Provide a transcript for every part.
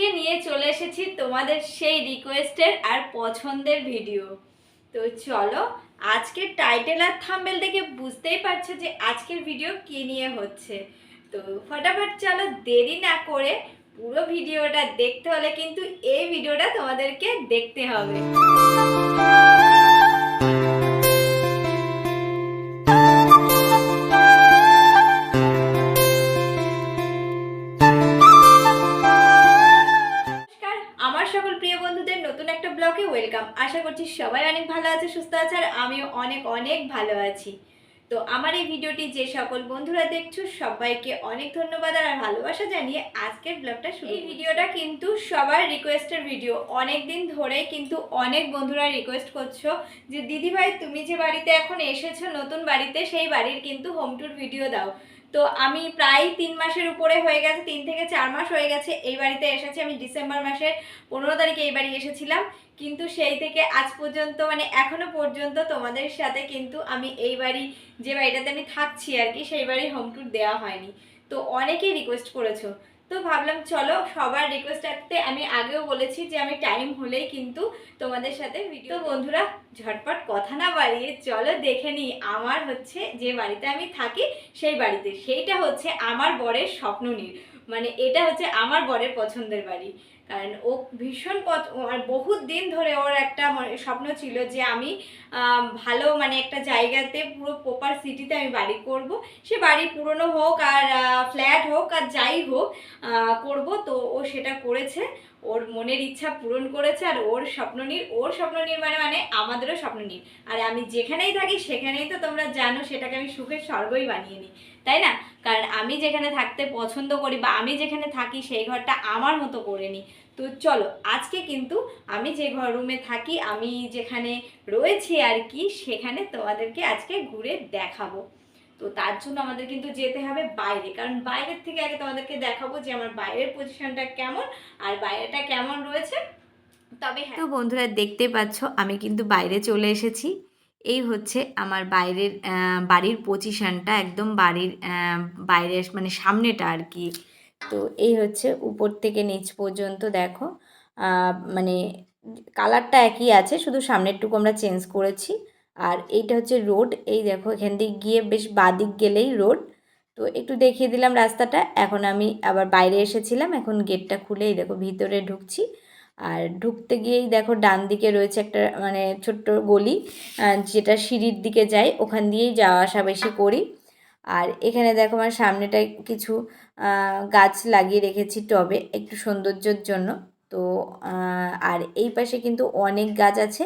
আজকে নিয়ে চলে এসেছি তোমাদের সেই রিকোয়েস্টের আর পছন্দের ভিডিও তো চলো, আজকের টাইটেল আর থাম্বেল দেখে বুঝতেই পারছ যে আজকের ভিডিও কী নিয়ে হচ্ছে। তো ফটাফট চলো, দেরি না করে পুরো ভিডিওটা দেখতে হলে কিন্তু এই ভিডিওটা তোমাদেরকে দেখতে হবে। আশা করছি সবাই অনেক ভালো আছে সুস্থ আছে আর আমিও অনেক অনেক ভালো আছি। তো আমার এই ভিডিওটি যে সকল বন্ধুরা দেখছ সবাইকে অনেক ধন্যবাদ আর ভালোবাসা জানিয়ে আজকের ব্লগটা শুরু এই ভিডিওটা কিন্তু সবার রিকোয়েস্টের ভিডিও অনেক দিন ধরেই কিন্তু অনেক বন্ধুরা রিকোয়েস্ট করছ যে দিদি ভাই তুমি যে বাড়িতে এখন এসেছ নতুন বাড়িতে সেই বাড়ির কিন্তু হোম ট্যুর ভিডিও দাও। তো আমি প্রায় তিন মাসের উপরে হয়ে গেছে, তিন থেকে চার মাস হয়ে গেছে, এই বাড়িতে এসেছি আমি ডিসেম্বর মাসের পনেরো তারিখে এই বাড়ি এসেছিলাম। কিন্তু সেই থেকে আজ পর্যন্ত মানে এখনও পর্যন্ত তোমাদের সাথে কিন্তু আমি এই বাড়ি, যে বাড়িটাতে আমি থাকছি আর কি, সেই বাড়ি হোম ট্যুর দেওয়া হয়নি। তো অনেকেই রিকোয়েস্ট করেছ তো ভাবলাম চলো সবার রিকোয়েস্ট রাখতে। আমি আগেও বলেছি যে আমি টাইম হলেই কিন্তু তোমাদের সাথে ভিডিও বন্ধুরা ঝটপট কথা না বাড়িয়ে চলো দেখে নিই আমার হচ্ছে যে বাড়িতে আমি থাকি সেই বাড়িতে। সেইটা হচ্ছে আমার বরের স্বপ্ননীর মানে এটা হচ্ছে আমার বরের পছন্দের বাড়ি। কারণ ও ভীষণ পথ আর বহুত দিন ধরে ওর একটা স্বপ্ন ছিল যে আমি ভালো মানে একটা জায়গাতে পুরো প্রপার সিটিতে আমি বাড়ি করব। সে বাড়ি পুরনো হোক আর ফ্ল্যাট হোক আর যাই হোক করব। তো ও সেটা করেছে। ওর মনের ইচ্ছা পূরণ করেছে আর ওর স্বপ্ন নির ওর স্বপ্ন নির মানে মানে আমাদেরও স্বপ্ন নির আর আমি যেখানেই থাকি সেখানেই তো তোমরা জানো সেটাকে আমি সুখের স্বর্গই বানিয়ে নিই। তাই না? কারণ আমি যেখানে থাকতে পছন্দ করি বা আমি যেখানে থাকি সেই ঘরটা আমার মতো করে নিই। তো চলো, আজকে কিন্তু আমি যে ঘর রুমে থাকি, আমি যেখানে রয়েছি আর কি, সেখানে তোমাদেরকে আজকে ঘুরে দেখাবো। তো তার জন্য আমাদের কিন্তু যেতে হবে বাইরে। কারণ বাইরের থেকে আগে তোমাদেরকে দেখাবো যে আমার বাইরের পজিশনটা কেমন আর বাইরেটা কেমন রয়েছে। তবে হ্যাঁ। তো বন্ধুরা, দেখতে পাচ্ছ, আমি কিন্তু বাইরে চলে এসেছি। এই হচ্ছে আমার বাইরের বাড়ির পজিশনটা একদম বাড়ির বাইরের মানে সামনেটা আর কি। তো এই হচ্ছে উপর থেকে নিচ পর্যন্ত দেখো। মানে কালারটা একই আছে, শুধু সামনেরটুকু আমরা চেঞ্জ করেছি। আর এইটা হচ্ছে রোড এই দেখো এখান দিয়ে গিয়ে বেশ বাদিক গেলেই রোড তো একটু দেখিয়ে দিলাম রাস্তাটা। এখন আমি আবার বাইরে এসেছিলাম, এখন গেটটা খুলেই দেখো ভিতরে ঢুকছি। আর ঢুকতে গিয়েই দেখো ডান দিকে রয়েছে একটা মানে ছোট্ট গলি যেটা সিঁড়ির দিকে যায়, ওখান দিয়েই যাওয়া আসা বেশি করি। আর এখানে দেখো আমার সামনেটায় কিছু গাছ লাগিয়ে রেখেছি টবে, একটু সৌন্দর্যের জন্য। তো আর এই পাশে কিন্তু অনেক গাছ আছে।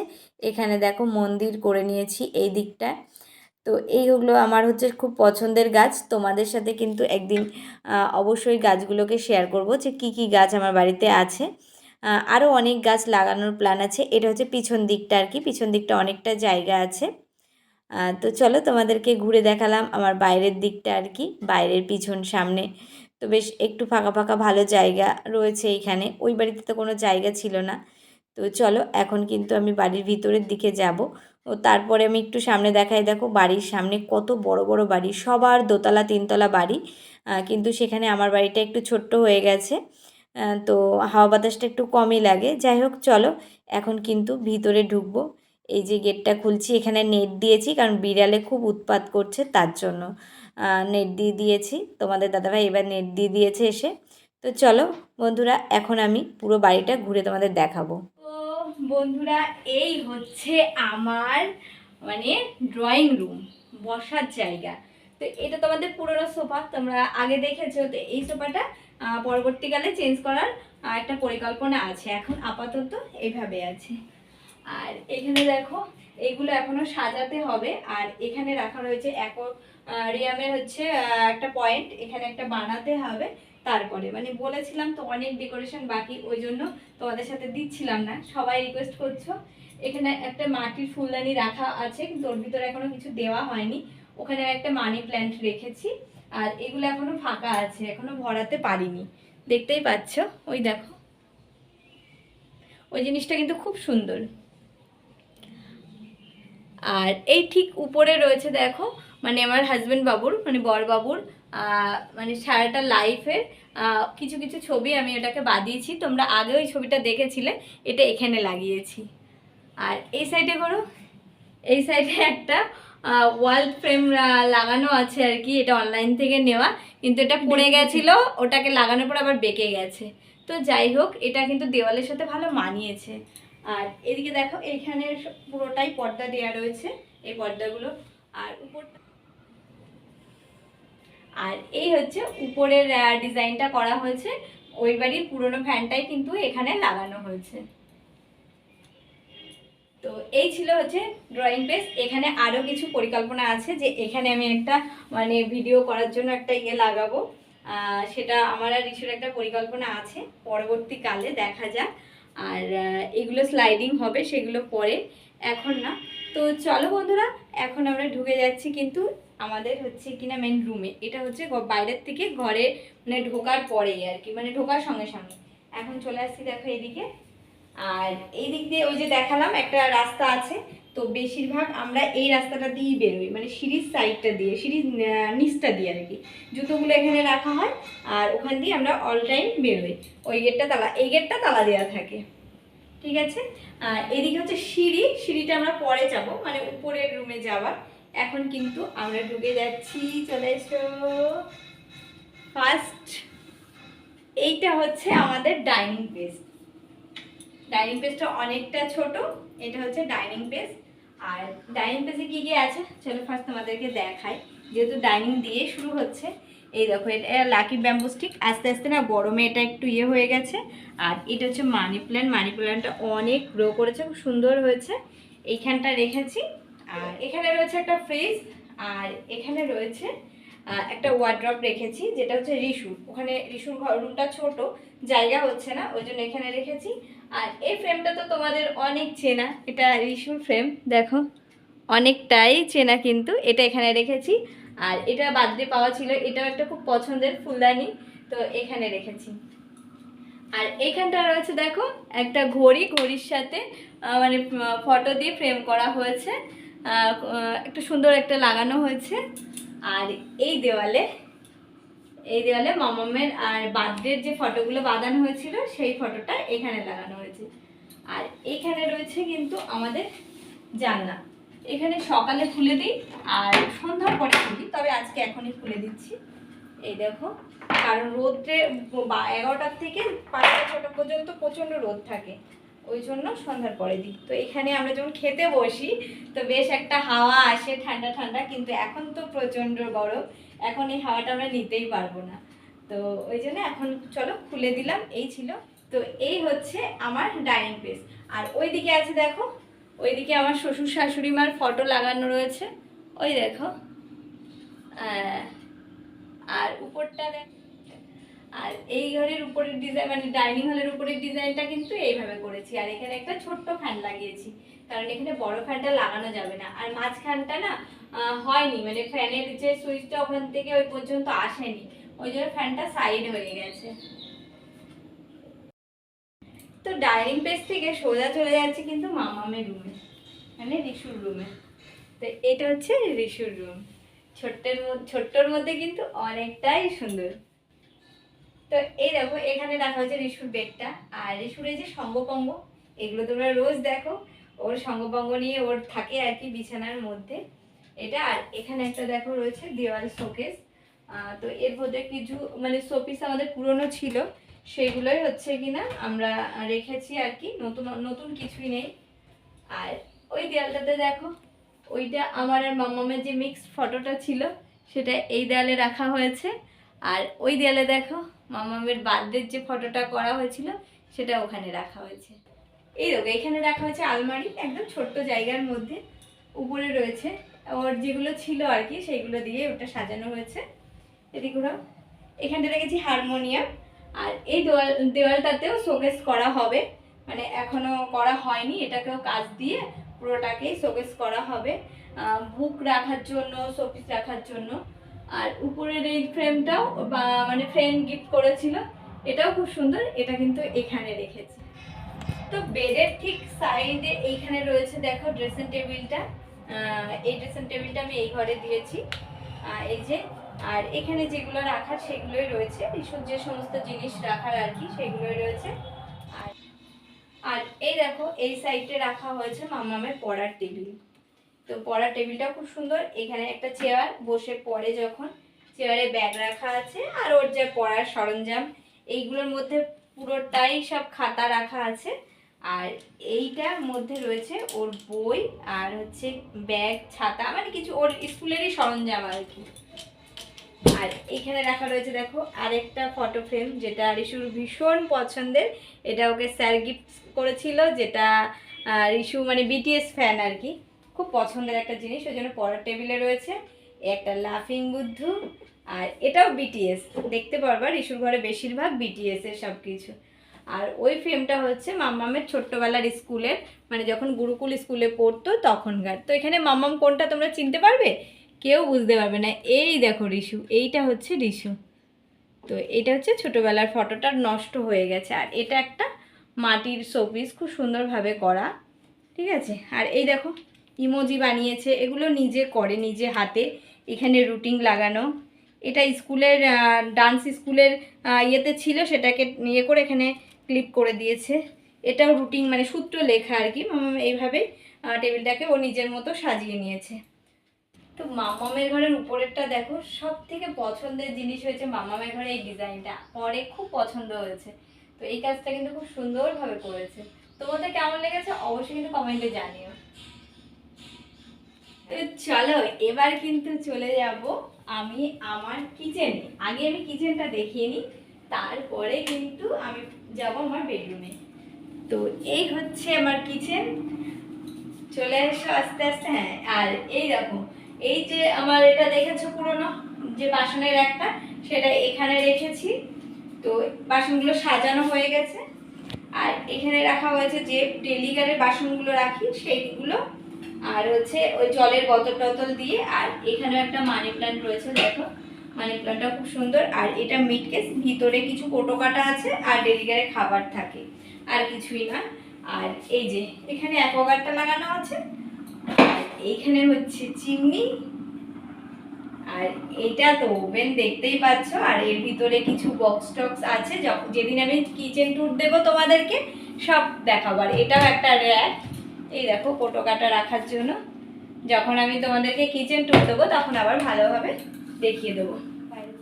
এখানে দেখো মন্দির করে নিয়েছি এই দিকটায় তো এই হলো আমার হচ্ছে খুব পছন্দের গাছ। তোমাদের সাথে কিন্তু একদিন অবশ্যই গাছগুলোকে শেয়ার করব যে কি কি গাছ আমার বাড়িতে আছে। আরও অনেক গাছ লাগানোর প্ল্যান আছে। এটা হচ্ছে পিছন দিকটা আর কি। পিছন দিকটা অনেকটা জায়গা আছে। তো চলো তোমাদেরকে ঘুরে দেখালাম আমার বাইরের দিকটা আর কি, বাইরের পিছন সামনে। তো বেশ একটু ফাঁকা ফাঁকা ভালো জায়গা রয়েছে এইখানে ওই বাড়িতে তো কোনো জায়গা ছিল না। তো চলো এখন কিন্তু আমি বাড়ির ভিতরের দিকে যাব। ও তারপরে আমি একটু সামনে দেখাই, দেখো বাড়ির সামনে কত বড় বড় বাড়ি। সবার দোতলা তিনতলা বাড়ি। কিন্তু সেখানে আমার বাড়িটা একটু ছোট্ট হয়ে গেছে। তো হাওয়া বাতাসটা একটু কমই লাগে। যাই হোক, চলো, এখন কিন্তু ভিতরে ঢুকবো। এই যে গেটটা খুলছি, এখানে নেট দিয়েছি, কারণ বিড়ালে খুব উৎপাত করছে তার জন্য। নেট দিয়ে দিয়েছি। তোমাদের দাদাভাই এবার নেট দিয়ে দিয়েছে এসে। তো চলো, বন্ধুরা, এখন আমি পুরো বাড়িটা ঘুরে তোমাদের দেখাবো। তো বন্ধুরা, এই হচ্ছে আমার মানে ড্রয়িং রুম বসার জায়গা। তো এটা তোমাদের পুরোনো সোফা, তোমরা আগে দেখেছ, তো এই সোফাটা পরবর্তীকালে চেঞ্জ করার একটা পরিকল্পনা আছে। এখন আপাতত এইভাবে আছে। আর এখানে দেখো এইগুলো এখনও সাজাতে হবে। আর এখানে রাখা রয়েছে রিয়ামের হচ্ছে একটা পয়েন্ট এখানে একটা বানাতে হবে তারপরে। মানে বলেছিলাম তো অনেক ডেকোরেশন বাকি, ওই জন্য তোমাদের সাথে দিচ্ছিলাম না। সবাই রিকোয়েস্ট করছ। এখানে একটা মাটির ফুলদানি রাখা আছে, কিন্তু ওর ভিতরে এখনও কিছু দেওয়া হয়নি। ওখানে একটা মানি প্ল্যান্ট রেখেছি। আর এগুলো এখনও ফাঁকা আছে, এখনও ভরাতে পারিনি। দেখতেই পাচ্ছ? ওই দেখো। ওই জিনিসটা কিন্তু খুব সুন্দর। আর এই ঠিক উপরে রয়েছে দেখো মানে আমার হাজব্যান্ড বাবুর মানে বর বাবুর মানে সারাটা লাইফের কিছু কিছু ছবি আমি ওটাকে বাদিয়েছি তোমরা আগে ওই ছবিটা দেখেছিলে, এটা এখানে লাগিয়েছি। আর এই সাইডে করো, এই সাইডে একটা ওয়াল ফ্রেম লাগানো আছে আর কি এটা অনলাইন থেকে নেওয়া। কিন্তু এটা পড়ে গেছিল ওটাকে লাগানোর পর আবার বেঁকে গেছে। তো যাই হোক এটা কিন্তু দেওয়ালের সাথে ভালো মানিয়েছে। আর এদিকে দেখো এইখানে পুরোটাই পর্দা দেওয়া রয়েছে এই পর্দাগুলো। আর উপর আর এই হচ্ছে উপরের ডিজাইনটা করা হয়েছে। ওই বাড়ির পুরোনো ফ্যানটাই কিন্তু এখানে লাগানো হয়েছে। তো এই ছিল হচ্ছে ড্রয়িং পেজ এখানে আরও কিছু পরিকল্পনা আছে যে এখানে আমি একটা মানে ভিডিও করার জন্য একটা ইয়ে লাগাবো। সেটা আমার আর ইস্যুর একটা পরিকল্পনা আছে। পরবর্তীকালে দেখা যাক। আর এগুলো স্লাইডিং হবে, সেগুলো পরে। এখন না। তো চলো বন্ধুরা, এখন আমরা ঢুকে যাচ্ছি কিন্তু আমাদের হচ্ছে কিনা মেন রুমে এটা হচ্ছে বাইরের থেকে ঘরে মানে ঢোকার পরেই আর কি। মানে ঢোকার সঙ্গে সঙ্গে। এখন চলে আসছি দেখো এদিকে। আর এই দিক দিয়ে ওই যে দেখালাম, একটা রাস্তা আছে। তো বেশিরভাগ আমরা এই রাস্তাটা দিয়েই বেরোই মানে সিঁড়ির সাইডটা দিয়ে, সিঁড়ির নিচটা দিয়ে আর কি। জুতোগুলো এখানে রাখা হয় আর ওখান দিয়ে আমরা অল টাইম বেরোই। ওই গেটটা তালা, এই গেটটা তালা দেওয়া থাকে। ঠিক আছে? আর এদিকে হচ্ছে সিঁড়ি, সিঁড়িটা আমরা পরে যাব মানে উপরের রুমে যাওয়ার। এখন কিন্তু আমরা ঢুকে যাচ্ছি, চলে এসো। ফার্স্ট এইটা হচ্ছে আমাদের ডাইনিং প্লেস ডাইনিং পেজটা অনেকটা ছোট, এটা হচ্ছে ডাইনিং পেজ আর ডাইনিং পেজে কী কী আছে? চলো ফার্স্ট তোমাদেরকে দেখাই। যেহেতু ডাইনিং দিয়ে শুরু হচ্ছে, এই দেখো, এটা লাকি ব্যাম্বু স্টিক আস্তে আস্তে না গরমে এটা একটু ইয়ে হয়ে গেছে। আর এটা হচ্ছে মানি প্ল্যান্ট মানি প্ল্যান্টটা অনেক গ্রো করেছে, খুব সুন্দর হয়েছে। এইখানটা রেখেছি। আর এখানে রয়েছে একটা ফ্রিজ আর এখানে রয়েছে একটা ওয়ার্ড্রপ রেখেছি, যেটা হচ্ছে রিশু ওখানে রিসুর ঘর রুমটা ছোট, জায়গা হচ্ছে না, ওই জন্য এখানে রেখেছি। আর এই ফ্রেমটা তো তোমাদের অনেক চেনা। এটা রিশুর ফ্রেম দেখো। অনেকটাই চেনা কিন্তু। এটা এখানে রেখেছি। আর এটা বার্থডে পাওয়া ছিল, এটাও একটা খুব পছন্দের ফুলদানি। তো এখানে রেখেছি। আর এইখানটা রয়েছে, দেখো, একটা ঘড়ি। ঘড়ির সাথে মানে ফটো দিয়ে ফ্রেম করা হয়েছে। একটা সুন্দর একটা লাগানো হয়েছে। আর এই দেওয়ালে এই দেওয়ালে মামামের আর বার্থডের যে ফটোগুলো বাঁধানো হয়েছিল, সেই ফটোটা এখানে লাগানো হয়েছে। আর এখানে রয়েছে কিন্তু আমাদের জানলা। এখানে সকালে খুলে দিই আর সন্ধ্যার পরে খুলি, তবে আজকে এখনই খুলে দিচ্ছি। এই দেখো, কারণ রোদ্রে বা- এগারোটার থেকে পাঁচটা, ছটা পর্যন্ত প্রচণ্ড রোদ থাকে। ওই জন্য সন্ধ্যার পরে দিই। তো এখানে আমরা যখন খেতে বসি, তো বেশ একটা হাওয়া আসে ঠান্ডা ঠান্ডা, কিন্তু এখন তো প্রচণ্ড গরম। এখন এই হাওয়াটা আমরা নিতেই পারব না। তো ওই জন্য এখন চলো খুলে দিলাম, এই ছিল। তো এই হচ্ছে আমার ডাইনিং প্লেস আর ওইদিকে আছে দেখো, ওইদিকে আমার শ্বশুর শাশুড়ি মার ফটো লাগানো রয়েছে। ওই দেখো। আর উপরটা দেখ। আর এই ঘরের উপরের ডিজাইন মানে ডাইনিং হলের উপরের ডিজাইনটা কিন্তু এইভাবে করেছি। আর এখানে একটা ছোট্ট ফ্যান লাগিয়েছি। কারণ এখানে বড় ফ্যানটা লাগানো যাবে না। আর মাঝখানটা না হয়নি। মানে ফ্যানের যে সুইচটা ওখান থেকে ওই পর্যন্ত আসেনি। ওই জন্য ফ্যানটা সাইড হয়ে গেছে। তো ডাইনিং প্লেস থেকে সোজা চলে যাচ্ছে কিন্তু মামামের রুমে মানে রিশুর রুমে তো এটা হচ্ছে রিশুর রুম ছোট্টের মধ্যে ছোট্টর মধ্যে কিন্তু অনেকটাই সুন্দর। তো এই দেখো, এখানে রাখা হয়েছে রিশুর বেডটা আর এই যে সঙ্গপঙ্গ, এগুলো তোমরা রোজ দেখো। ওর সঙ্গপঙ্গ নিয়ে ওর থাকে আর কি বিছানার মধ্যে। এটা আর এখানে একটা দেখো রয়েছে দেওয়াল শোকেস। তো এর মধ্যে কিছু মানে শোপিস আমাদের পুরনো ছিল, সেগুলোই হচ্ছে কিনা আমরা রেখেছি আর কি, নতুন নতুন কিছুই নেই। আর ওই দেয়ালটাতে দেখো, ওইটা আমার আর মামামের যে মিক্সড ফটোটা ছিল, সেটা এই দেয়ালে রাখা হয়েছে। আর ওই দেয়ালে দেখো, মামামের বার্থডের যে ফটোটা করা হয়েছিল, সেটা ওখানে রাখা হয়েছে। এই দেখো, এখানে রাখা হয়েছে আলমারি, একদম ছোট্ট জায়গার মধ্যে, উপরে রয়েছে। ওর যেগুলো ছিল আর কি, সেইগুলো দিয়ে ওটা সাজানো হয়েছে। এদিকে ঘোরাও। এখানটা রেখেছি হারমোনিয়াম। আর এই দেওয়াল, দেওয়ালটাতেও শোকেস করা হবে। মানে এখনও করা হয়নি, এটাকেও কাজ দিয়ে পুরোটাকেই শোকেস করা হবে। বুক রাখার জন্য, শোপিস রাখার জন্য। আর উপরের এই ফ্রেমটাও মানে ফ্রেম গিফট করেছিল, এটাও খুব সুন্দর, এটা কিন্তু এখানে রেখেছি। তো বেডের ঠিক সাইডে এইখানে রয়েছে, দেখো, ড্রেসিং টেবিলটা। এই ড্রেসিং টেবিলটা আমি এই ঘরে দিয়েছি। এই যে, আর এখানে যেগুলো রাখার সেগুলোই রয়েছে। রিসুর যে সমস্ত জিনিস রাখার আর কি, সেগুলোই রয়েছে। আর আর এই দেখো, এই সাইডে রাখা হয়েছে মামামের পড়ার টেবিল। তো পড়ার টেবিলটা খুব সুন্দর। এখানে একটা চেয়ার, বসে পড়ে যখন। চেয়ারে ব্যাগ রাখা আছে, আর ওর যে পড়ার সরঞ্জাম, এইগুলোর মধ্যে পুরোটাই সব খাতা রাখা আছে। আর এইটার মধ্যে রয়েছে ওর বই আর হচ্ছে ব্যাগ, ছাতা মানে কিছু ওর স্কুলেরই সরঞ্জাম আর কি। আর এখানে রাখা রয়েছে, দেখো, আরেকটা ফটো ফ্রেম যেটা রিশুর ভীষণ পছন্দের। এটা ওকে স্যার গিফট করেছিল, যেটা রিশু মানে বিটিএস ফ্যান আর কি। খুব পছন্দের একটা জিনিস, ওই জন্য পড়ার টেবিলে রয়েছে। একটা লাফিং বুদ্ধ, আর এটাও বিটিএস দেখতে পারবা, রিশুর ঘরে বেশিরভাগ বিটিএস এর সব কিছু আর ওই ফ্রেমটা হচ্ছে মাম্মামের ছোট্টবেলার স্কুলের মানে যখন গুরুকুল স্কুলে পড়তো তখনকার। তো এখানে মাম্মাম কোনটা তোমরা চিনতে পারবে? কেউ বুঝতে পারবে না। এই দেখো রিশু, এইটা হচ্ছে রিশু। তো এটা হচ্ছে ছোটোবেলার ফটোটা নষ্ট হয়ে গেছে। আর এটা একটা মাটির শোপিস, খুব সুন্দরভাবে করা। ঠিক আছে? আর এই দেখো, ইমোজি বানিয়েছে। এগুলো নিজে করে, নিজে হাতে। এখানে রুটিন লাগানো। এটা স্কুলের ডান্স স্কুলের ইয়েতে ছিল, সেটাকে ইয়ে করে এখানে ক্লিপ করে দিয়েছে। এটাও রুটিন মানে সূত্র লেখা আর কি। মামাম এইভাবে টেবিলটাকে ও নিজের মতো সাজিয়ে নিয়েছে। তো মামামের ঘরের উপরেরটা দেখো সব থেকে পছন্দের জিনিস হয়েছে মামামের ঘরে এই ডিজাইনটা। পরে খুব পছন্দ হয়েছে। তো এই কাজটা কিন্তু খুব সুন্দরভাবে করেছে। তোমাদের কেমন লেগেছে অবশ্যই কিন্তু কমেন্টে জানিও। তো চলো, এবার কিন্তু চলে যাব আমি আমার কিচেনে আগে আমি কিচেনটা দেখিয়ে নিই, তারপরে কিন্তু আমি যাব আমার বেডরুমে তো এই হচ্ছে আমার কিচেন চলে এসো আস্তে আস্তে হ্যাঁ আর এই দেখো, এই যে আমার এটা দেখেছ পুরনো, যে বাসনের একটা, সেটা এখানে রেখেছি। তো বাসনগুলো সাজানো হয়ে গেছে। আর এখানে রাখা হয়েছে যে ডেলিগারের বাসনগুলো রাখি, সেইগুলো। আর হচ্ছে ওই জলের বোতল টতল দিয়ে, আর এখানেও একটা মানি প্ল্যান্ট রয়েছে, দেখো। মানি প্ল্যান্টটা খুব সুন্দর। আর এটা মিট কেস ভিতরে কিছু কোটো কাটা আছে আর ডেলিগারে খাবার থাকে। আর কিছুই না। আর এই যে, এখানে অ্যাকোয়াগার্ডটা লাগানো আছে। আর এইখানে হচ্ছে চিমনি। আর এটা তো ওভেন দেখতেই পাচ্ছ। আর এর ভিতরে কিছু বক্স টক্স আছে। যেদিন আমি কিচেন ট্যুর দেবো তোমাদেরকে, সব দেখাবো। আর এটাও একটা র্যাক এই দেখো, কোটো কাটা রাখার জন্য। যখন আমি তোমাদেরকে কিচেন ট্যুর দেবো, তখন আবার ভালোভাবে দেখিয়ে দেবো।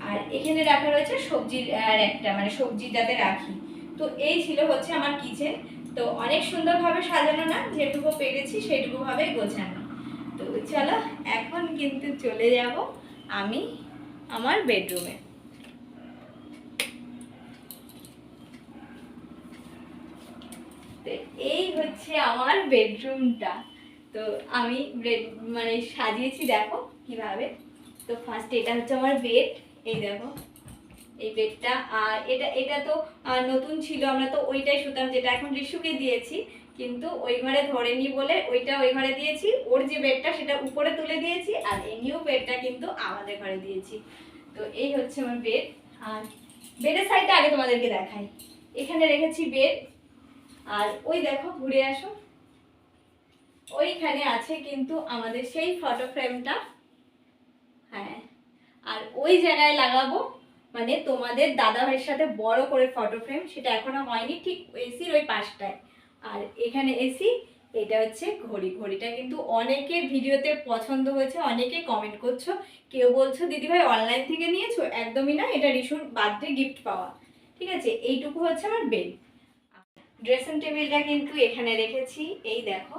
আর এখানে রাখা রয়েছে সবজির আহ, একটা মানে সবজি যাতে রাখি। তো এই ছিল হচ্ছে আমার কিচেন তো অনেক সুন্দরভাবে সাজানো না যেটুকু পেরেছি সেইটুকু ভাবে গোছানো। তো চলো এখন কিন্তু চলে যাব আমি আমার বেডরুমে তো এই হচ্ছে আমার বেডরুমটা তো আমি মানে সাজিয়েছি দেখো কীভাবে। তো ফার্স্ট এটা হচ্ছে আমার বেড এই দেখো, এই বেডটা আর এটা এটা তো নতুন ছিল, আমরা তো ওইটাই শুতাম যেটা এখন রিশুকে দিয়েছি, কিন্তু ওই ঘরে ধরেনি বলে ওইটা ওই ঘরে দিয়েছি, ওর যে বেডটা সেটা উপরে তুলে দিয়েছি, আর এই নিউ বেডটা কিন্তু আমাদের ঘরে দিয়েছি। তো এই হচ্ছে আমার বেড আর বেডের সাইডটা আগে তোমাদেরকে দেখাই। এখানে রেখেছি বেড আর ওই দেখো, ঘুরে আসো। ওইখানে আছে কিন্তু আমাদের সেই ফটো ফ্রেমটা হ্যাঁ। আর ওই জায়গায় লাগাবো মানে তোমাদের দাদা ভাইয়ের সাথে বড় করে ফটো ফ্রেম সেটা এখনও হয়নি, ঠিক এসির ওই পাশটায়। আর এখানে এসি, এটা হচ্ছে ঘড়ি। ঘড়িটা কিন্তু অনেকের ভিডিওতে পছন্দ হয়েছে, অনেকে কমেন্ট করছ, কেউ বলছো, দিদিভাই অনলাইন থেকে নিয়েছো? একদমই না, এটা রিসুর বার্থডে গিফট পাওয়া। ঠিক আছে, এইটুকু হচ্ছে আমার বেল ড্রেসিং টেবিলটা কিন্তু এখানে রেখেছি, এই দেখো।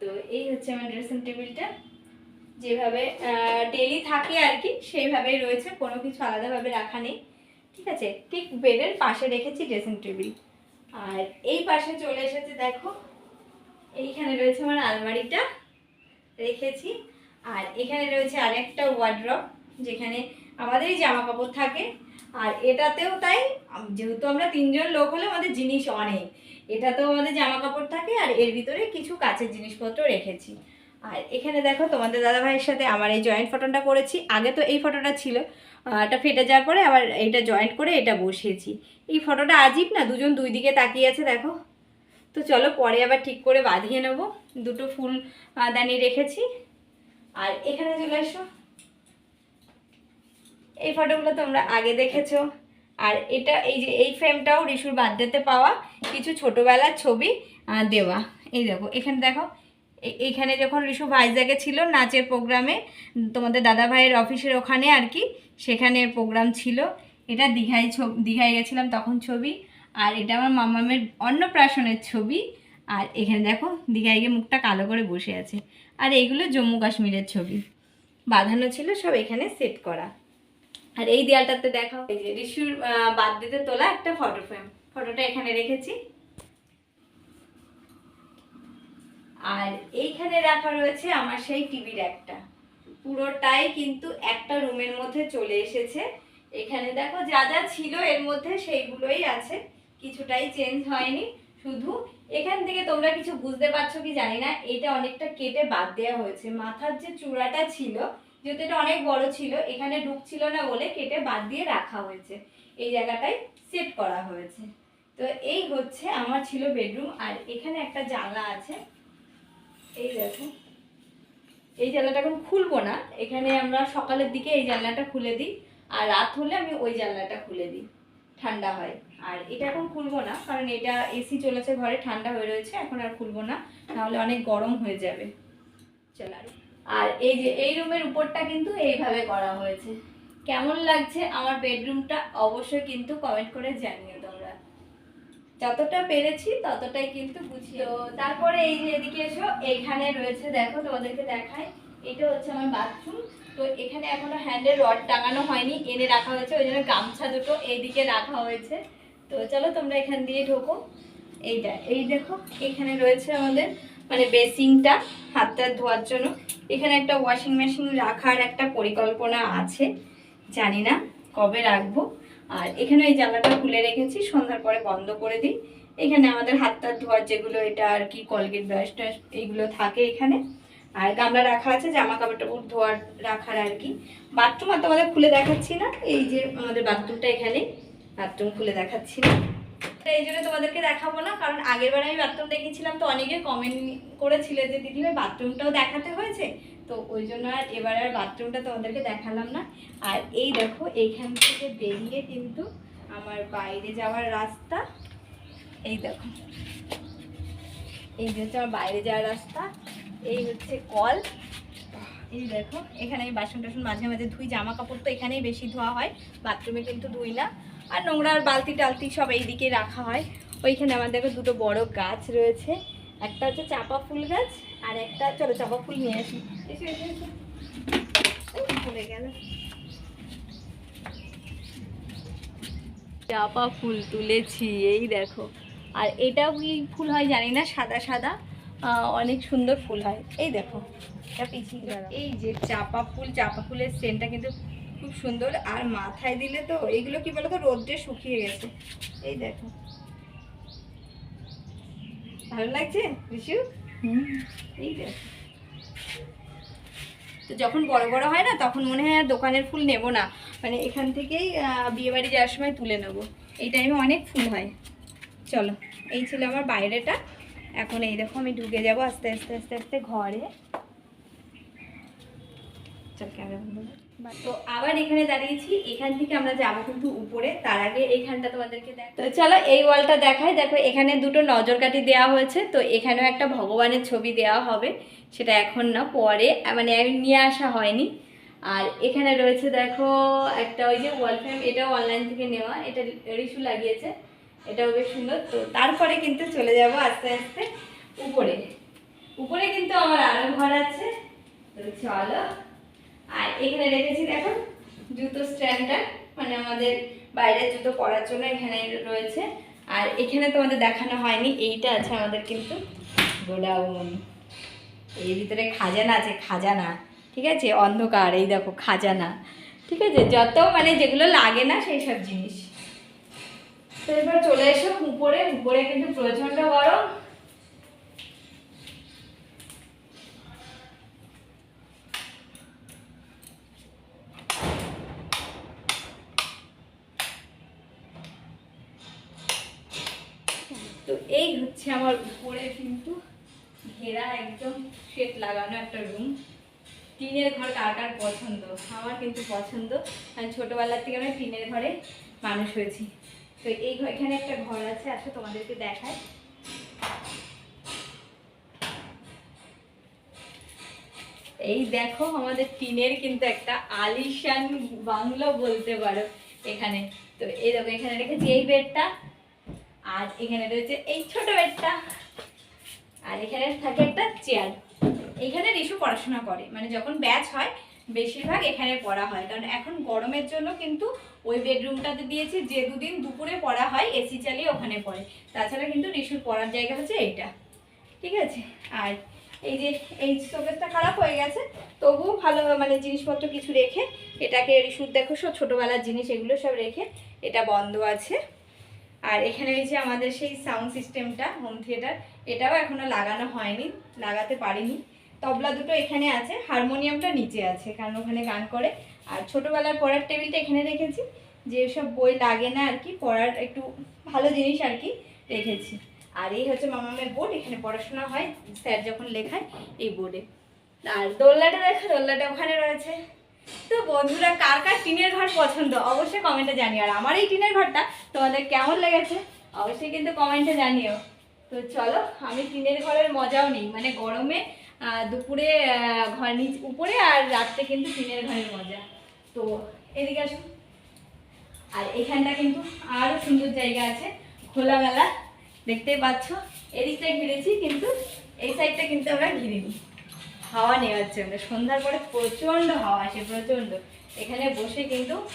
তো এই হচ্ছে আমার ড্রেসিং টেবিলটা যেভাবে ডেলি থাকে আর কি সেইভাবেই রয়েছে, কোনো কিছু আলাদাভাবে রাখা নেই, ঠিক আছে? ঠিক বেডের পাশে রেখেছি ড্রেসিং টেবিল আর এই পাশে চলে এসেছে, দেখো, এইখানে রয়েছে আমার আলমারিটা, রেখেছি। আর এখানে রয়েছে আরেকটা ওয়ার্ড্রপ যেখানে আমাদেরই জামা কাপড় থাকে। আর এটাতেও তাই, যেহেতু আমরা তিনজন লোক হলে আমাদের জিনিস অনেক, এটাতেও আমাদের জামা কাপড় থাকে, আর এর ভিতরে কিছু কাছের জিনিসপত্র রেখেছি। আর এখানে দেখো তোমাদের দাদা ভাইয়ের সাথে আমার এই জয়েন্ট ফটোটা করেছি। আগে তো এই ফটোটা ছিল। এটা ফেটে যাওয়ার পরে আবার এইটা জয়েন্ট করে এটা বসিয়েছি। এই ফটোটা আজীব না, দুজন দুই দিকে তাকিয়ে আছে, দেখো। তো চলো পরে আবার ঠিক করে বাঁধিয়ে নেব। দুটো ফুল দানি রেখেছি। আর এখানে চলে এসো। এই ফটোগুলো তোমরা আগে দেখেছ। আর এটা এই যে, এই ফ্রেমটাও রিশুর বার্থডেতে পাওয়া। কিছু ছোটোবেলার ছবি দেওয়া। এই দেখো, এখানে দেখো এইখানে যখন রিশু ভাইজাগে ছিল নাচের প্রোগ্রামে, তোমাদের দাদা ভাইয়ের অফিসের ওখানে আর কি, সেখানে প্রোগ্রাম ছিল। এটা দীঘায় ছবি দীঘায় গেছিলাম তখন ছবি, আর এটা আমার মামামের অন্নপ্রাশনের ছবি। আর এখানে দেখো, দীঘায় গিয়ে মুখটা কালো করে বসে আছে। আর এইগুলো জম্মু কাশ্মীরের ছবি। বাঁধানো ছিল, সব এখানে সেট করা। আর এই দেয়ালটাতে দেখো এই যে রিশুর বার্থডেতে তোলা একটা ফটো ফ্রেম। ফটোটা এখানে রেখেছি। আর এইখানে রাখা রয়েছে আমার সেই টিভির একটা। পুরোটাই কিন্তু একটা রুমের মধ্যে চলে এসেছে। এখানে দেখো যা যা ছিল এর মধ্যে সেইগুলোই আছে। কিছুটাই চেঞ্জ হয়নি। শুধু এখান থেকে তোমরা কিছু বুঝতে পারছ কি জানি না, এটা অনেকটা কেটে বাদ দেওয়া হয়েছে। মাথার যে চূড়াটা ছিল যেহেতু এটা অনেক বড় ছিল, এখানে ঢুকছিল না বলে কেটে বাদ দিয়ে রাখা হয়েছে। এই জায়গাটায় সেট করা হয়েছে। তো এই হচ্ছে আমার ছিল বেডরুম আর এখানে একটা জানলা আছে। এই দেখো। এই জানলাটা এখন খুলবো না। এখানে আমরা সকালের দিকে এই জানলাটা খুলে দিই, আর রাত হলে আমি ওই জানলাটা খুলে দিই, ঠান্ডা হয়। আর এটা এখন খুলবো না, কারণ এটা এসি চলেছে ঘরে, ঠান্ডা হয়ে রয়েছে, এখন আর খুলবো না তাহলে অনেক গরম হয়ে যাবে। চল আর এই যে, এই রুমের উপরটা কিন্তু এইভাবে করা হয়েছে। কেমন লাগছে আমার বেডরুমটা, অবশ্যই কিন্তু কমেন্ট করে জানিও। যতটা পেরেছি ততটাই কিন্তু গুছিয়ে তো তারপরে এই যে এদিকে এসো, এইখানে রয়েছে, দেখো তোমাদেরকে দেখায় এটা হচ্ছে আমার বাথরুম তো এখানে এখনও হ্যান্ডেল রড টাঙানো হয়নি, এনে রাখা হয়েছে, ওই জন্য গামছা দুটো এইদিকে রাখা হয়েছে। তো চলো তোমরা এখান দিয়ে ঢোকো। এইটা, এই দেখো, এখানে রয়েছে আমাদের মানে বেসিংটা হাতটা ধোয়ার জন্য। এখানে একটা ওয়াশিং মেশিন রাখার একটা পরিকল্পনা আছে। জানি না কবে রাখব। আর এখানে এই জানলাটা খুলে রেখেছি, সন্ধ্যার পরে বন্ধ করে দিই। এখানে আমাদের হাত টাত ধোয়ার যেগুলো, এটা আর কি কলগেট, ব্রাশ টাশ, এইগুলো থাকে এখানে। আর গামলা রাখা আছে জামা কাপড় ধোয়ার রাখার আর কি। বাথরুম আর তোমাদের খুলে দেখাচ্ছি না, এই যে আমাদের বাথরুমটা এখানে বাথরুম খুলে দেখাচ্ছি না। এই জন্য তোমাদেরকে দেখাবো না, কারণ আগের বার আমি বাথরুম দেখেছিলাম, তো অনেকে কমেন্ট করেছিলে যে দিদিভাই বাথরুমটাও দেখাতে হয়েছে? তো ওই জন্য আর এবার আর বাথরুমটা তোমাদেরকে দেখালাম না। আর এই দেখো এইখান থেকে বেরিয়ে কিন্তু আমার বাইরে যাওয়ার রাস্তা। এই দেখো। এই যে হচ্ছে আমার বাইরে যাওয়ার রাস্তা। এই হচ্ছে কল। এই দেখো, এখানে আমি বাসন টাসন মাঝে মাঝে ধুই। জামা কাপড় তো এখানেই বেশি ধোয়া হয়, বাথরুমে কিন্তু ধুই না। আর নোংরার বালতি টালতি সব এইদিকে রাখা হয়। ওইখানে আমার দেখো দুটো বড় গাছ রয়েছে। একটা হচ্ছে চাপা ফুল গাছ আর একটা, চলো চাপা ফুল নিয়ে আসি। পড়ে গেল চাপা ফুল তুলেছি, এই দেখো। আর এটাও কি ফুল হয় জানি না, সাদা সাদা। অনেক সুন্দর ফুল হয়। এই দেখো এই যে চাপা ফুল, চাপা ফুলের সেন্টটা কিন্তু খুব সুন্দর। আর মাথায় দিলে তো এগুলো কি বলতো রোদ্রে শুকিয়ে গেছে। এই দেখো। ভালো লাগছে, রিশু? তো যখন বড় বড় হয় না, তখন মনে হয় দোকানের ফুল নেব না। মানে এখান থেকেই বিয়ে বাড়ি যাওয়ার সময় তুলে নেব। এই টাইমে অনেক ফুল হয়। চলো, এই ছিল আমার বাইরেটা। এখন এই দেখো, আমি ঢুকে যাব আস্তে আস্তে আস্তে আস্তে ঘরে। চল, ক্যামেরা। তো আবার এখানে দাঁড়িয়েছি, এখান থেকে আমরা যাব কিন্তু উপরে। তার আগে এইখানটা তোমাদেরকে দেখ তো চলো এই ওয়ালটা দেখাই। দেখো, এখানে দুটো নজরকাঠি দেওয়া হয়েছে, তো এখানেও একটা ভগবানের ছবি দেওয়া হবে। সেটা এখন না, পরে মানে নিয়ে আসা হয়নি। আর এখানে রয়েছে, দেখো, একটা ওই যে ওয়াল ফ্রেম এটাও অনলাইন থেকে নেওয়া। এটা রিশু লাগিয়েছে, এটাও বেশ সুন্দর। তো তারপরে কিন্তু চলে যাব আস্তে আস্তে উপরে। উপরে কিন্তু আমার আরও ঘর আছে। চলো। আর এখানে রেখেছি দেখো জুতো স্ট্যান্ডটা মানে আমাদের বাইরের জুতো পরার জন্য এখানে রয়েছে। আর এখানে তোমাদের দেখানো হয়নি, এইটা আছে আমাদের কিন্তু গোডাউন। এর ভিতরে খাজানা আছে, খাজানা, ঠিক আছে? অন্ধকার, এই দেখো খাজানা, ঠিক আছে? যত মানে যেগুলো লাগে না সেই সব জিনিস। তো এবার চলে এসো উপরে উপরে কিন্তু প্রচণ্ড গরম তো এই হচ্ছে আমার উপরে কিন্তু ঘেরা একদম শেড লাগানো একটা রুম টিনের ঘর কার পছন্দ? আমার কিন্তু পছন্দ। আমি ছোটোবেলার থেকে আমি টিনের ঘরে মানুষ হয়েছি। তো এই এখানে একটা ঘর আছে, আসো তোমাদেরকে দেখায় এই দেখো আমাদের টিনের কিন্তু একটা আলিশান বাংলো বলতে পারো এখানে। তো এই দেখো, এখানে রেখেছি এই বেডটা আর এখানে রয়েছে এই ছোট বেডটা আর এখানে থাকে একটা চেয়ার এখানে রিশু পড়াশোনা করে। মানে যখন ব্যাচ হয়, বেশিরভাগ এখানে পড়া হয়। কারণ এখন গরমের জন্য কিন্তু ওই বেডরুমটাতে দিয়েছি, যে দুদিন দুপুরে পড়া হয় এসি চালিয়ে ওখানে পড়ে। তাছাড়া কিন্তু রিশুর পড়ার জায়গা হচ্ছে এইটা। ঠিক আছে? আর এই যে, এই শোকেসটা খারাপ হয়ে গেছে, তবুও ভালো মানে জিনিসপত্র কিছু রেখে, এটাকে রিশুর দেখো সব ছোটোবেলার জিনিস, এগুলো সব রেখে, এটা বন্ধ আছে। আর এখানে এই যে আমাদের সেই সাউন্ড সিস্টেমটা হোম থিয়েটার এটাও এখনও লাগানো হয়নি, লাগাতে পারিনি। তবলা দুটো এখানে আছে হারমোনিয়ামটা নিচে আছে, কারণ ওখানে গান করে। আর ছোটোবেলার পড়ার টেবিলটা এখানে রেখেছি যেসব বই লাগে না আর কি, পড়ার একটু ভালো জিনিস আর কি রেখেছি। আর এই হচ্ছে মামামের বোর্ড এখানে পড়াশোনা হয়, স্যার যখন লেখায় এই বোর্ডে আর দোল্লাটা দেখো দোল্লাটা ওখানে রয়েছে। তো বন্ধুরা, কার কার টিনের ঘর পছন্দ? অবশ্যই কমেন্টে জানিও। আর আমার এই টিনের ঘরটা তোমাদের কেমন লেগেছে? অবশ্যই কিন্তু কমেন্টে জানিও। তো চলো, আমি টিনের ঘরের মজাও নেই। মানে গরমে দুপুরে ঘর নিচ উপরে আর রাত্রে কিন্তু টিনের ঘরের মজা। তো এদিকে আসুন আর এখানটা কিন্তু আরও সুন্দর জায়গা আছে, খোলামেলা। দেখতেই পাচ্ছ? এদিকটা ঘিরেছি, কিন্তু এই সাইডটা কিন্তু আমরা ঘিরিনি। হাওয়া নেওয়ার জন্য সন্ধ্যার পরে প্রচণ্ড হাওয়া আসে, প্রচণ্ড। এখানে বসে কিন্তু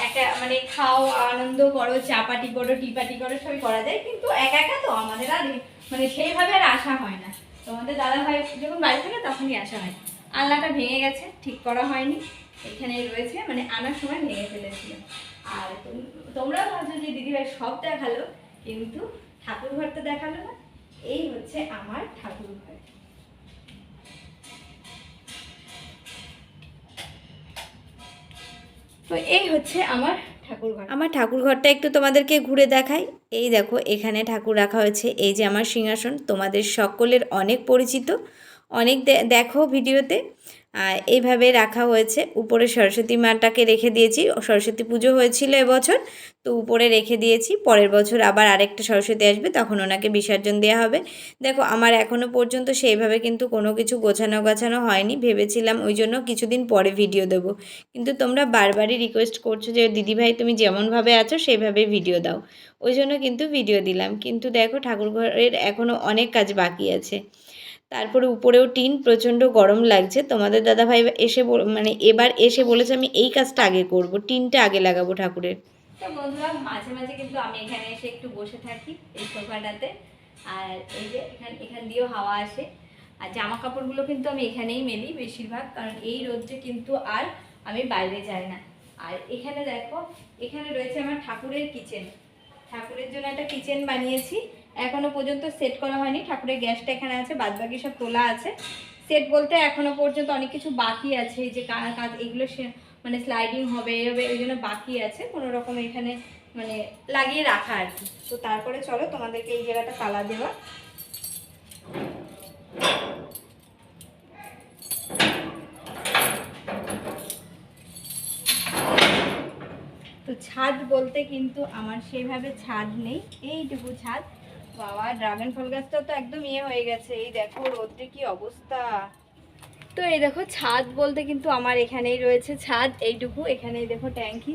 একটা মানে খাও, আনন্দ করো, চাপাটি করো, টিপাটি করো, সবই করা যায়, কিন্তু একা একা তো আমাদের আর মানে সেইভাবে আর আসা হয় না। তোমাদের দাদা ভাই যখন বাড়ি থাকে তখনই আসা হয়। আলনাটা ভেঙে গেছে, ঠিক করা হয়নি। এখানে রয়েছে মানে আনার সময় ভেঙে ফেলেছিল। আর তোম- তোমরাও ভাবছ যে দিদিভাই সব দেখাল, কিন্তু ঠাকুর ঘর তো দেখাল না। এই হচ্ছে আমার ঠাকুর তো এই হচ্ছে আমার ঠাকুরঘর। আমার ঠাকুরঘরটা একটু তোমাদেরকে ঘুরে দেখাই। এই দেখো, এখানে ঠাকুর রাখা হয়েছে। এই যে আমার সিংহাসন, তোমাদের সকলের অনেক পরিচিত। অনেক দেখো ভিডিওতে। এইভাবে রাখা হয়েছে। উপরে সরস্বতী মাটাকে রেখে দিয়েছি। সরস্বতী পুজো হয়েছিল এবছর, তো উপরে রেখে দিয়েছি। পরের বছর আবার আরেকটা সরস্বতী আসবে, তখন ওনাকে বিসর্জন দেওয়া হবে। দেখো, আমার এখনও পর্যন্ত সেইভাবে কিন্তু কোনো কিছু গোছানো গাছানো হয়নি। ভেবেছিলাম ওই জন্য কিছুদিন পরে ভিডিও দেবো। কিন্তু তোমরা বারবারই রিকোয়েস্ট করছ যে, দিদিভাই, তুমি যেমনভাবে আছো, সেইভাবে ভিডিও দাও। ওই জন্য কিন্তু ভিডিও দিলাম। কিন্তু দেখো, ঠাকুরঘরের এখনও অনেক কাজ বাকি আছে। তারপরে উপরেও টিন, প্রচণ্ড গরম লাগছে। তোমাদের দাদাভাই এসে বল- মানে এবার এসে বলেছে, আমি এই কাজটা আগে করব, টিনটা আগে লাগাবো ঠাকুরের। তো বন্ধুরা, মাঝে মাঝে কিন্তু আমি এখানে এসে একটু বসে থাকি এই সোফাটাতে। আর এই যে এখান এখান দিয়েও হাওয়া আসে। আর জামা কাপড়গুলো কিন্তু আমি এখানেই মেলি বেশিরভাগ, কারণ এই রোদ্রে কিন্তু আর আমি বাইরে যাই না। আর এখানে দেখো, এখানে রয়েছে আমার ঠাকুরের কিচেন। ঠাকুরের জন্য একটা কিচেন বানিয়েছি। এখনও পর্যন্ত সেট করা হয়নি। ঠাকুরের গ্যাসটা এখানে আছে, বাদবাকি সব তোলা আছে। সেট বলতে এখনও পর্যন্ত অনেক কিছু বাকি আছে যে কাজ এগুলো মানে স্লাইডিং হবে এ হবে ওই জন্য বাকি আছে। কোনো রকম এখানে মানে লাগিয়ে রাখা আর কি। তো তারপরে চলো তোমাদেরকে এই জায়গাটা তালা দেওয়া। তো ছাদ বলতে কিন্তু আমার সেভাবে ছাদ নেই। এইটুকু ছাদ। বাবা ড্রাগন ফল গাছটা তো একদম ইয়ে হয়ে গেছে। এই দেখো রোদ্রে কি অবস্থা। তো এই দেখো ছাদ বলতে কিন্তু আমার এখানেই রয়েছে ছাদ, এইটুকু। এখানেই দেখো ট্যাঙ্কি।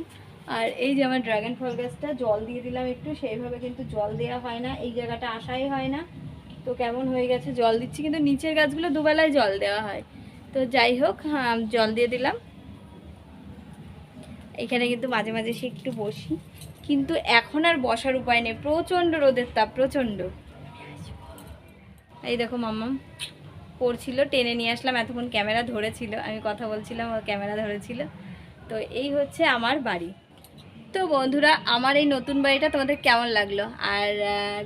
আর এই যে আমার ড্রাগন ফল গাছটা, জল দিয়ে দিলাম একটু, সেইভাবে কিন্তু জল দেওয়া হয় না, এই জায়গাটা আসাই হয় না। তো কেমন হয়ে গেছে জল দিচ্ছি, কিন্তু নিচের গাছগুলো দুবেলায় জল দেওয়া হয়। তো যাই হোক জল দিয়ে দিলাম। এখানে কিন্তু মাঝে মাঝে সে একটু বসি। কিন্তু এখন আর বসার উপায় নেই। প্রচণ্ড রোদের তাপ, প্রচণ্ড। এই দেখো মাম্মাম, পড়ছিল, টেনে নিয়ে আসলাম, এতক্ষণ ক্যামেরা ধরেছিল। আমি কথা বলছিলাম ও ক্যামেরা ধরেছিল। তো এই হচ্ছে আমার বাড়ি। তো বন্ধুরা, আমার এই নতুন বাড়িটা তোমাদের কেমন লাগল? আর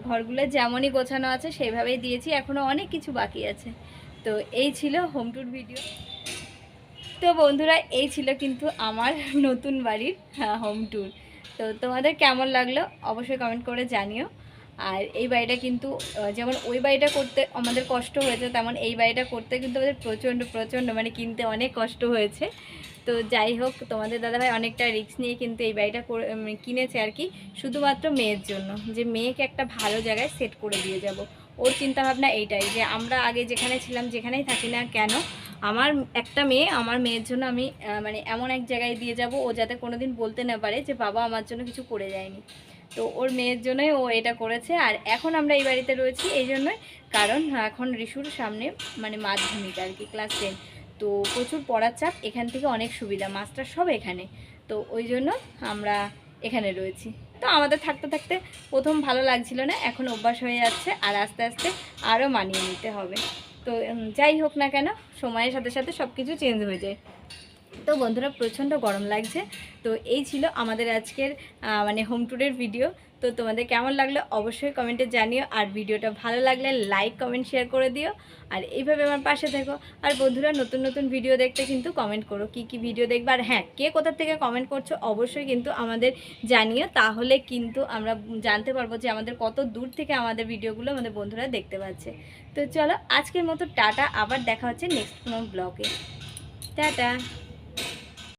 ঘরগুলো যেমনই গোছানো আছে সেইভাবেই দিয়েছি। এখনও অনেক কিছু বাকি আছে। তো এই ছিল হোম টুর ভিডিও। তো বন্ধুরা, এই ছিল কিন্তু আমার নতুন বাড়ির হোম ট্যুর তো তোমাদের কেমন লাগল অবশ্যই কমেন্ট করে জানিও। আর এই বাড়িটা কিন্তু যেমন ওই বাড়িটা করতে আমাদের কষ্ট হয়েছে, তেমন এই বাড়িটা করতে কিন্তু আমাদের প্রচণ্ড প্রচণ্ড মানে কিনতে অনেক কষ্ট হয়েছে। তো যাই হোক, তোমাদের দাদাভাই অনেকটা রিস্ক নিয়ে কিন্তু এই বাড়িটা কিনেছে আর কি, শুধুমাত্র মেয়ের জন্য। যে মেয়েকে একটা ভালো জায়গায় সেট করে দিয়ে যাব। ওর চিন্তাভাবনা এইটাই যে আমরা আগে যেখানে ছিলাম, যেখানেই থাকি না কেন আমার একটা মেয়ে, আমার মেয়ের জন্য আমি মানে এমন এক জায়গায় দিয়ে যাব, ও যাতে কোনোদিন বলতে না পারে যে বাবা আমার জন্য কিছু করে যায়নি। তো ওর মেয়ের জন্যই ও এটা করেছে। আর এখন আমরা এই বাড়িতে রয়েছি এই জন্যই, কারণ এখন রিশুর সামনে মানে মাধ্যমিক আর কি, ক্লাস টেন। তো প্রচুর পড়ার চাপ, এখান থেকে অনেক সুবিধা, মাস্টার সব এখানে। তো ওই জন্য আমরা এখানে রয়েছি। তো আমাদের থাকতে থাকতে প্রথম ভালো লাগছিল না, এখন অভ্যাস হয়ে যাচ্ছে, আর আস্তে আস্তে আরও মানিয়ে নিতে হবে। তো যাই হোক না কেন, সময়ের সাথে সাথে সব কিছু চেঞ্জ হয়ে যায়। তো বন্ধুরা, প্রচণ্ড গরম লাগছে। তো এই ছিল আমাদের আজকের মানে হোম ট্যুরের ভিডিও তো তোমাদের কেমন লাগল অবশ্যই কমেন্টে জানিও। আর ভিডিওটা ভালো লাগলে লাইক কমেন্ট শেয়ার করে দিও। আর এইভাবে আমার পাশে থেকো। আর বন্ধুরা, নতুন নতুন ভিডিও দেখতে কিন্তু কমেন্ট করো। কি কি ভিডিও দেখবে? আর হ্যাঁ কে কোথা থেকে কমেন্ট করছ অবশ্যই কিন্তু আমাদের জানিও। তাহলে কিন্তু আমরা জানতে পারব যে আমাদের কত দূর থেকে আমাদের ভিডিওগুলো আমাদের বন্ধুরা দেখতে পাচ্ছে। তো চলো, আজকের মতো টাটা। আবার দেখা হচ্ছে নেক্সট কোনো ব্লগে টাটা।